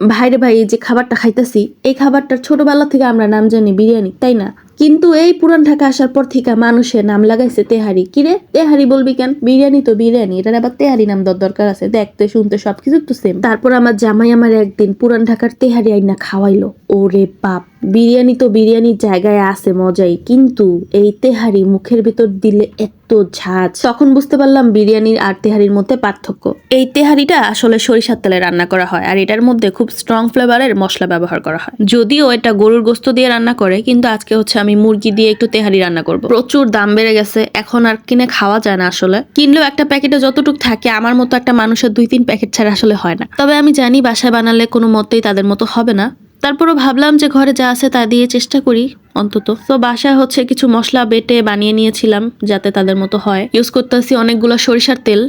ভাইরে ভাই যে খাবারটা খাইতেছি, এই খাবারটা ছোটবেলা থেকে আমরা নাম জানি বিরিয়ানি, তাই না? কিন্তু এই পুরান ঢাকা আসার পর থেকে মানুষের নাম লাগাইছে তেহারি। কিরে তেহারি বলবি কেন? বিরিয়ানি তো বিরিয়ানি, এটার আবার তেহারি নাম দেওয়ার দরকার আছে। দেখতে শুনতে সবকিছু তো সেম তারপর আমার জামাই আমার একদিন পুরান ঢাকার তেহারি আইনা খাওয়াইলো। ওরে বাপ বিরিয়ানি তো বিরিয়ানির জায়গায় আছে, মজাই। কিন্তু এই তেহারি মুখের ভিতর দিলে এত ঝাঁজ। তখন বুঝতে পারলাম বিরিয়ানির আর তেহারির মধ্যে পার্থক্য। এই তেহারিটা আসলে সরিষার তেলে রান্না করা হয় আর এটার মধ্যে খুব স্ট্রং ফ্লেভারের মশলা ব্যবহার করা হয়। যদিও এটা গরুর গোস্ত দিয়ে রান্না করে, কিন্তু আজকে হচ্ছে আমি মুরগি দিয়ে একটু তেহারি রান্না করব। প্রচুর দাম বেড়ে গেছে, এখন আর কিনে খাওয়া যায় না আসলে। কিনলেও একটা প্যাকেটে যতটুকু থাকে, আমার মতো একটা মানুষের দুই তিন প্যাকেট ছাড়া আসলে হয় না। তবে আমি জানি বাসায় বানালে কোনো মতেই তাদের মতো হবে না। তারপরও ভাবলাম যে ঘরে যা আছে তা দিয়ে চেষ্টা করি, অন্তত। তো বাসায় হচ্ছে কিছু মশলা বেটে বানিয়ে নিয়েছিলাম, যাতে তাদের মতো হয়। ইউজ করতেছি অনেকগুলো সরিষার তেল।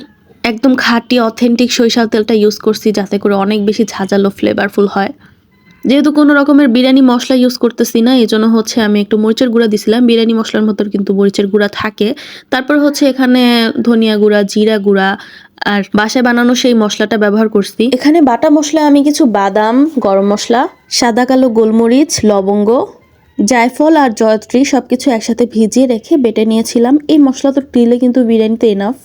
একদম খাঁটি অথেন্টিক সরিষার তেলটা ইউজ করছি, যাতে করে অনেক বেশি ঝাঁঝালো ফ্লেভারফুল হয়। যেহেতু কোনো রকমের বিরিয়ানি মশলা ইউজ করতেছি না এই জন্য হচ্ছে আমি একটু মরিচের গুঁড়া দিছিলাম। বিরিয়ানি মশলার মতো কিন্তু মরিচের গুঁড়া থাকে। তারপর হচ্ছে এখানে ধনিয়া গুঁড়া, জিরা গুঁড়া আর বাসায় বানানো সেই মশলাটা ব্যবহার করছি। এখানে বাটা মশলা আমি কিছু বাদাম, গরম মশলা, সাদা কালো গোলমরিচ, লবঙ্গ, জায়ফল আর জয়ত্রী সবকিছু একসাথে ভিজিয়ে রেখে বেটে নিয়েছিলাম। এই মশলা তো দিলে কিন্তু বিরিয়ানিতে এনাফ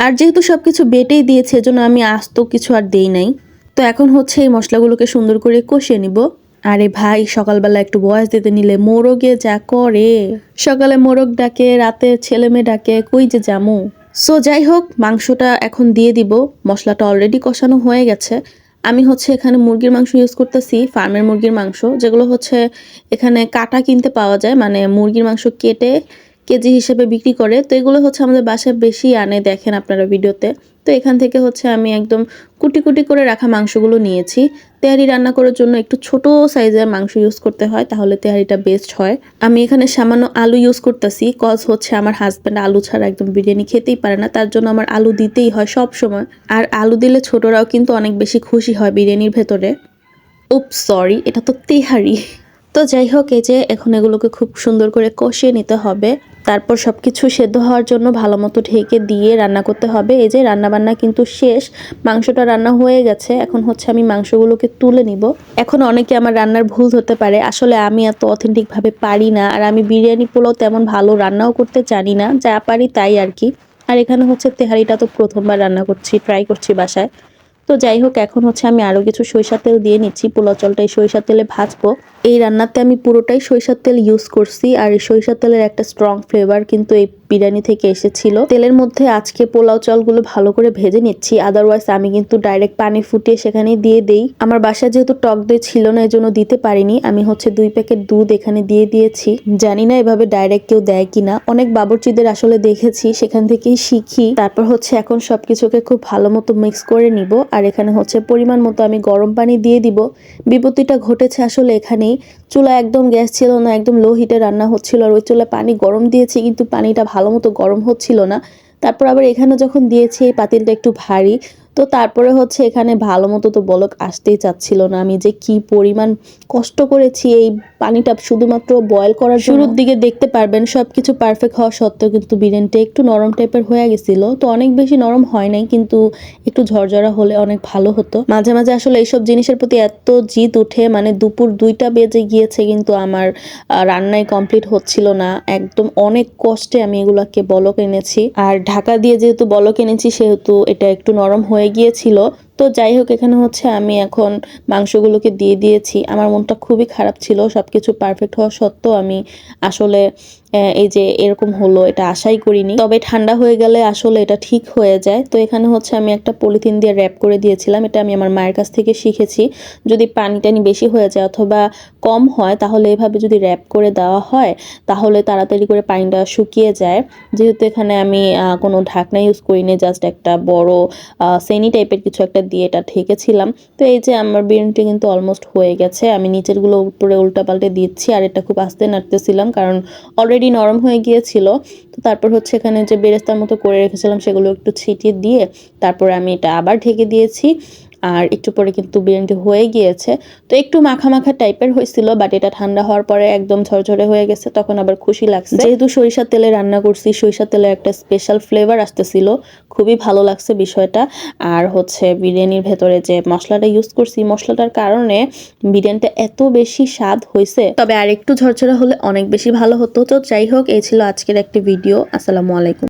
আর যেহেতু সব কিছু বেটেই দিয়েছে, এজন্য আমি আস্ত কিছু আর দেই নাই। তো এখন হচ্ছে এই মশলাগুলোকে সুন্দর করে কষিয়ে নিব। আরে ভাই, সকালবেলা একটু বয়স দিতে নিলে মোরগে যা করে। সকালে মোরগ ডাকে, রাতে ছেলে মেয়ে ডাকে, কই যে জামু সো যাই হোক, মাংসটা এখন দিয়ে দিব। মশলাটা অলরেডি কষানো হয়ে গেছে। আমি হচ্ছে এখানে মুরগির মাংস ইউজ করতেছি, ফার্মের মুরগির মাংস, যেগুলো হচ্ছে এখানে কাটা কিনতে পাওয়া যায় মানে মুরগির মাংস কেটে কেজি হিসেবে বিক্রি করে। তো এগুলো হচ্ছে আমাদের বাসায় বেশি আনে দেখেন আপনারা ভিডিওতে। তো এখান থেকে হচ্ছে আমি একদম কুটি কুটি করে রাখা মাংসগুলো নিয়েছি। তেহারি রান্না করার জন্য একটু ছোট সাইজের মাংস ইউজ করতে হয়, তাহলে তেহারিটা বেস্ট হয়। আমি এখানে সামান্য আলু ইউজ করতেছি কজ হচ্ছে আমার হাজব্যান্ড আলু ছাড়া একদম বিরিয়ানি খেতেই পারে না, তার জন্য আমার আলু দিতেই হয় সব সময় আর আলু দিলে ছোটরাও কিন্তু অনেক বেশি খুশি হয় বিরিয়ানির ভেতরে। উপ সরি এটা তো তেহারি। তো যাই হোক, এই যে এখন এগুলোকে খুব সুন্দর করে কষিয়ে নিতে হবে। তারপর সব কিছু সেদ্ধ হওয়ার জন্য ভালো মতো ঢেকে দিয়ে রান্না করতে হবে। এই যে রান্নাবান্না কিন্তু শেষ, মাংসটা রান্না হয়ে গেছে। এখন হচ্ছে আমি মাংসগুলোকে তুলে নিব। এখন অনেকে আমার রান্নার ভুল হতে পারে। আসলে আমি এত অথেন্টিকভাবে পারি না আর আমি বিরিয়ানি পোলাও তেমন ভালো রান্নাও করতে জানি না। যা পারি তাই আর কি। আর এখানে হচ্ছে তেহারিটা তো প্রথমবার রান্না করছি ট্রাই করছি বাসায়। তো যাই হোক, এখন হচ্ছে আমি আরও কিছু সরিষার তেল দিয়ে নিচ্ছি। পোলাও চলটা এই সরিষার তেলে ভাজবো। এই রান্নাতে আমি পুরোটাই সরিষার তেল ইউজ করছি। আর এই সরিষার তেলের একটা স্ট্রং ফ্লেভার কিন্তু এই বিরিয়ানি থেকে এসেছিল। তেলের মধ্যে আজকে পোলাও চালগুলো ভালো করে ভেজে নিচ্ছি। আদারওয়াইজ আমি কিন্তু ডাইরেক্ট পানি ফুটিয়ে সেখানে দিয়ে দেই। আমার বাসায় যেহেতু টক দই ছিল না, এজন্য দিতে পারিনি। আমি হচ্ছে দুই প্যাকেট দুধ এখানে দিয়ে দিয়েছি। জানি না এভাবে ডাইরেক্ট কেউ দেয় কিনা। অনেক বাবরচিদের আসলে দেখেছি, সেখান থেকেই শিখি। তারপর হচ্ছে এখন সবকিছুকে খুব ভালো মতো মিক্স করে নিব। আর এখানে হচ্ছে পরিমাণ মতো আমি গরম পানি দিয়ে দিব। বিপত্তিটা ঘটেছে আসলে এখানেই। চুলা একদম গ্যাস ছিল না, একদম লো হিটে রান্না হচ্ছিল। আর ওই চুলা পানি গরম দিয়েছি, কিন্তু পানিটা ভালো মতো গরম হচ্ছিল না। তারপর আবার এখানে যখন দিয়েছি এই পাতিলটা একটু ভারী। তো তারপরে হচ্ছে এখানে ভালো মতো তো বলক আসতেই চাচ্ছিল না। আমি যে কি পরিমাণ কষ্ট করেছি এই পানিটা শুধুমাত্র বয়েল করার শুরুর দিকে দেখতে পারবেন সব কিছু পারফেক্ট হওয়া সত্ত্বেও কিন্তু বিরিয়ানিটা একটু নরম টাইপের হয়ে গেছিল। তো অনেক বেশি নরম হয় নাই, কিন্তু একটু ঝরঝরা হলে অনেক ভালো হতো। মাঝে মাঝে আসলে এইসব জিনিসের প্রতি এত জিত উঠে মানে দুপুর দুইটা বেজে গিয়েছে কিন্তু আমার রান্নাই কমপ্লিট হচ্ছিল না। একদম অনেক কষ্টে আমি এগুলাকে বলক এনেছি। আর ঢাকা দিয়ে যেহেতু বলক এনেছি, সেহেতু এটা একটু নরম হয়ে গিয়েছিল তো যাই হোক, এখানে হচ্ছে আমি এখন মাংসগুলোকে দিয়ে দিয়েছি। আমার মনটা খুবই খারাপ ছিল সব কিছু পারফেক্ট হওয়া সত্ত্বেও আমি আসলে এই যে এরকম হলো, এটা আশাই করিনি। তবে ঠান্ডা হয়ে গেলে আসলে এটা ঠিক হয়ে যায়। তো এখানে হচ্ছে আমি একটা পলিথিন দিয়ে র্যাপ করে দিয়েছিলাম। এটা আমি আমার মায়ের কাছ থেকে শিখেছি। যদি পানি টানি বেশি হয়ে যায় অথবা কম হয়, তাহলে এভাবে যদি র্যাপ করে দেওয়া হয়, তাহলে তাড়াতাড়ি করে পানিটা শুকিয়ে যায়। যেহেতু এখানে আমি কোনো ঢাকনা ইউজ করিনি জাস্ট একটা বড় সেনি টাইপের কিছু একটা দিয়ে এটা ঢেকেছিলাম। তো এই যে আমার বিরিয়ানিটা কিন্তু অলমোস্ট হয়ে গেছে। আমি নিচেরগুলো উপরে উল্টা পাল্টে দিচ্ছি আর এটা খুব আস্তে নাড়তেছিলাম কারণ অলরেডি নরম হয়ে গিয়েছিল। তো তারপর হচ্ছে এখানে যে বেরেস্তার মতো করে রেখেছিলাম সেগুলো একটু ছিটিয়ে দিয়ে তারপরে আমি এটা আবার ঢেকে দিয়েছি। আর একটু পরে কিন্তু বিরিয়ানিটি হয়ে গিয়েছে। তো একটু মাখা মাখা টাইপের হয়েছিল বাট এটা ঠান্ডা হওয়ার পরে একদম ঝরঝরে হয়ে গেছে, তখন আবার খুশি লাগছে। যেহেতু সরিষার তেলে রান্না করছি, সরিষার তেলে একটা স্পেশাল ফ্লেভার আসতেছিল, খুবই ভালো লাগছে বিষয়টা। আর হচ্ছে বিরিয়ানির ভেতরে যে মশলাটা ইউজ করছি, মশলাটার কারণে বিরিয়ানিটা এত বেশি স্বাদ হয়েছে। তবে আর একটু ঝরঝরে হলে অনেক বেশি ভালো হতো। তো যাই হোক, এই ছিল আজকের একটি ভিডিও আসসালামু আলাইকুম।